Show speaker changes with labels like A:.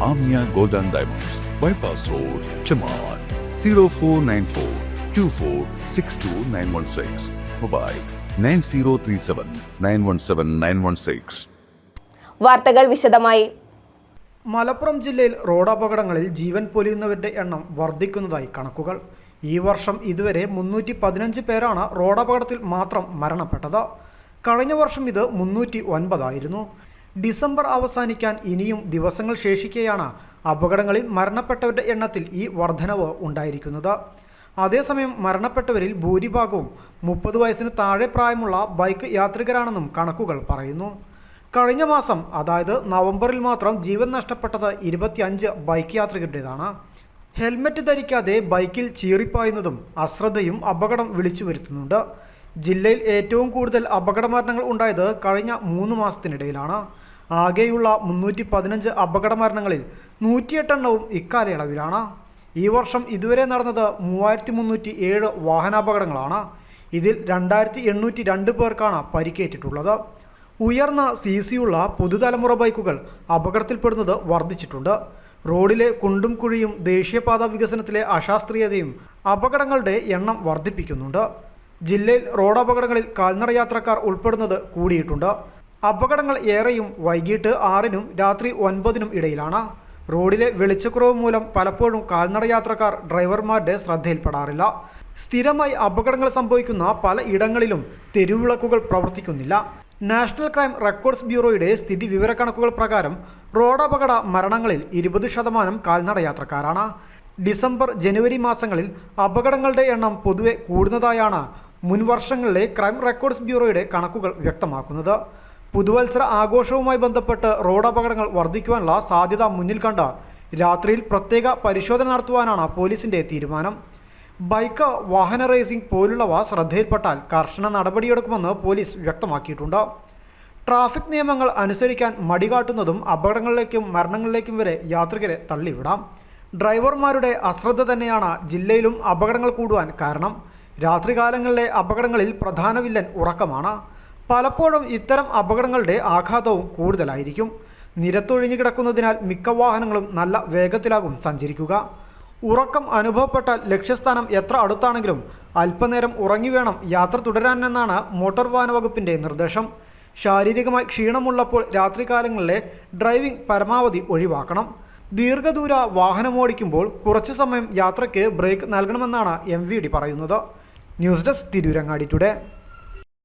A: Amia Golden Diamonds, Bypass Road, Chamar, 0494 2462916. Mobile 9037 917 916.
B: വാർത്തകൾ വിശദമായി
C: മലപ്പുറം ജില്ലയിൽ റോഡപകടങ്ങളിൽ ജീവൻ പൊലിയുന്നവരുടെ എണ്ണം വർദ്ധിക്കുന്നതായി കണക്കുകൾ ഈ വർഷം ഇതുവരെ മുന്നൂറ്റി പതിനഞ്ച് പേരാണ് റോഡപകടത്തിൽ മാത്രം മരണപ്പെട്ടത് കഴിഞ്ഞ വർഷം ഇത് മുന്നൂറ്റി ഒൻപതായിരുന്നു ഡിസംബർ അവസാനിക്കാൻ ഇനിയും ദിവസങ്ങൾ ശേഷിക്കെയാണ് അപകടങ്ങളിൽ മരണപ്പെട്ടവരുടെ എണ്ണത്തിൽ ഈ വർധനവ് ഉണ്ടായിരിക്കുന്നത്. അതേസമയം മരണപ്പെട്ടവരിൽ ഭൂരിഭാഗവും മുപ്പത് വയസ്സിന് താഴെ പ്രായമുള്ള ബൈക്ക് യാത്രികരാണെന്നും കണക്കുകൾ പറയുന്നു. കഴിഞ്ഞ മാസം അതായത് നവംബറിൽ മാത്രം ജീവൻ നഷ്ടപ്പെട്ടത് ഇരുപത്തിയഞ്ച് ബൈക്ക് യാത്രികരുടേതാണ്. ഹെൽമറ്റ് ധരിക്കാതെ ബൈക്കിൽ ചീറിപ്പായുന്നതും അശ്രദ്ധയും അപകടം വിളിച്ചു വരുത്തുന്നുണ്ട്. ജില്ലയിൽ ഏറ്റവും കൂടുതൽ അപകടമരണങ്ങൾ ഉണ്ടായത് കഴിഞ്ഞ മൂന്ന് മാസത്തിനിടയിലാണ്. ആകെയുള്ള മുന്നൂറ്റി പതിനഞ്ച് അപകട മരണങ്ങളിൽ നൂറ്റിയെട്ടെണ്ണവും ഇക്കാലയളവിലാണ് ഈ വർഷം ഇതുവരെ നടന്നത് മൂവായിരത്തി മുന്നൂറ്റി ഏഴ് വാഹനാപകടങ്ങളാണ്. ഇതിൽ രണ്ടായിരത്തി എണ്ണൂറ്റി രണ്ട് പേർക്കാണ് പരിക്കേറ്റിട്ടുള്ളത്. ഉയർന്ന സി സിയുള്ള പുതുതലമുറ ബൈക്കുകൾ അപകടത്തിൽപ്പെടുന്നത് വർദ്ധിച്ചിട്ടുണ്ട്. റോഡിലെ കുണ്ടും കുഴിയും ദേശീയപാത വികസനത്തിലെ അശാസ്ത്രീയതയും അപകടങ്ങളുടെ എണ്ണം വർദ്ധിപ്പിക്കുന്നുണ്ട്. ജില്ലയിൽ റോഡ് അപകടങ്ങളിൽ കാൽനട യാത്രക്കാർ ഉൾപ്പെടുന്നത് കൂടിയിട്ടുണ്ട്. അപകടങ്ങൾ ഏറെയും വൈകിട്ട് ആറിനും രാത്രി ഒൻപതിനും ഇടയിലാണ്. റോഡിലെ വെളിച്ചക്കുറവ് മൂലം പലപ്പോഴും കാൽനട യാത്രക്കാർ ഡ്രൈവർമാരുടെ ശ്രദ്ധയിൽപ്പെടാറില്ല. സ്ഥിരമായി അപകടങ്ങൾ സംഭവിക്കുന്ന പല ഇടങ്ങളിലും തെരുവിളക്കുകൾ പ്രവർത്തിക്കുന്നില്ല. നാഷണൽ ക്രൈം റെക്കോർഡ്സ് ബ്യൂറോയുടെ സ്ഥിതി വിവരക്കണക്കുകൾ പ്രകാരം റോഡപകട മരണങ്ങളിൽ ഇരുപത് ശതമാനം കാൽനട യാത്രക്കാരാണ്. ഡിസംബർ ജനുവരി മാസങ്ങളിൽ അപകടങ്ങളുടെ എണ്ണം പൊതുവെ കൂടുന്നതായാണ് മുൻവർഷങ്ങളിലെ ക്രൈം റെക്കോർഡ്സ് ബ്യൂറോയുടെ കണക്കുകൾ വ്യക്തമാക്കുന്നത്. പുതുവത്സര ആഘോഷവുമായി ബന്ധപ്പെട്ട് റോഡ് അപകടങ്ങൾ വർദ്ധിക്കുവാനുള്ള സാധ്യത മുന്നിൽ കണ്ട രാത്രിയിൽ പ്രത്യേക പരിശോധന നടത്തുവാനാണ് പോലീസിന്റെ തീരുമാനം. ബൈക്ക് വാഹന റേസിംഗ് പോലുള്ളവ ശ്രദ്ധയിൽപ്പെട്ടാൽ കർശന നടപടിയെടുക്കുമെന്ന് പോലീസ് വ്യക്തമാക്കിയിട്ടുണ്ട്. ട്രാഫിക് നിയമങ്ങൾ അനുസരിക്കാൻ മടികാട്ടുന്നതും അപകടങ്ങളിലേക്കും മരണങ്ങളിലേക്കും വരെ യാത്രികരെ തള്ളിവിടാം. ഡ്രൈവർമാരുടെ അശ്രദ്ധ തന്നെയാണ് ജില്ലയിലും അപകടങ്ങൾ കൂടുവാൻ കാരണം. രാത്രികാലങ്ങളിലെ അപകടങ്ങളിൽ പ്രധാന വില്ലൻ ഉറക്കമാണ്. പലപ്പോഴും ഇത്തരം അപകടങ്ങളുടെ ആഘാതവും കൂടുതലായിരിക്കും. നിരത്തൊഴിഞ്ഞു കിടക്കുന്നതിനാൽ മിക്ക വാഹനങ്ങളും നല്ല വേഗത്തിലാകും സഞ്ചരിക്കുക. ഉറക്കം അനുഭവപ്പെട്ടാൽ ലക്ഷ്യസ്ഥാനം എത്ര അടുത്താണെങ്കിലും അല്പനേരം ഉറങ്ങി വേണം യാത്ര തുടരാനെന്നാണ് മോട്ടോർ വാഹന വകുപ്പിന്റെ നിർദ്ദേശം. ശാരീരികമായി ക്ഷീണമുള്ളപ്പോൾ രാത്രികാലങ്ങളിലെ ഡ്രൈവിംഗ് പരമാവധി ഒഴിവാക്കണം. ദീർഘദൂര വാഹനമോടിക്കുമ്പോൾ കുറച്ചു സമയം യാത്രയ്ക്ക് ബ്രേക്ക് നൽകണമെന്നാണ് എം പറയുന്നത്. News desk Tirurangadi today.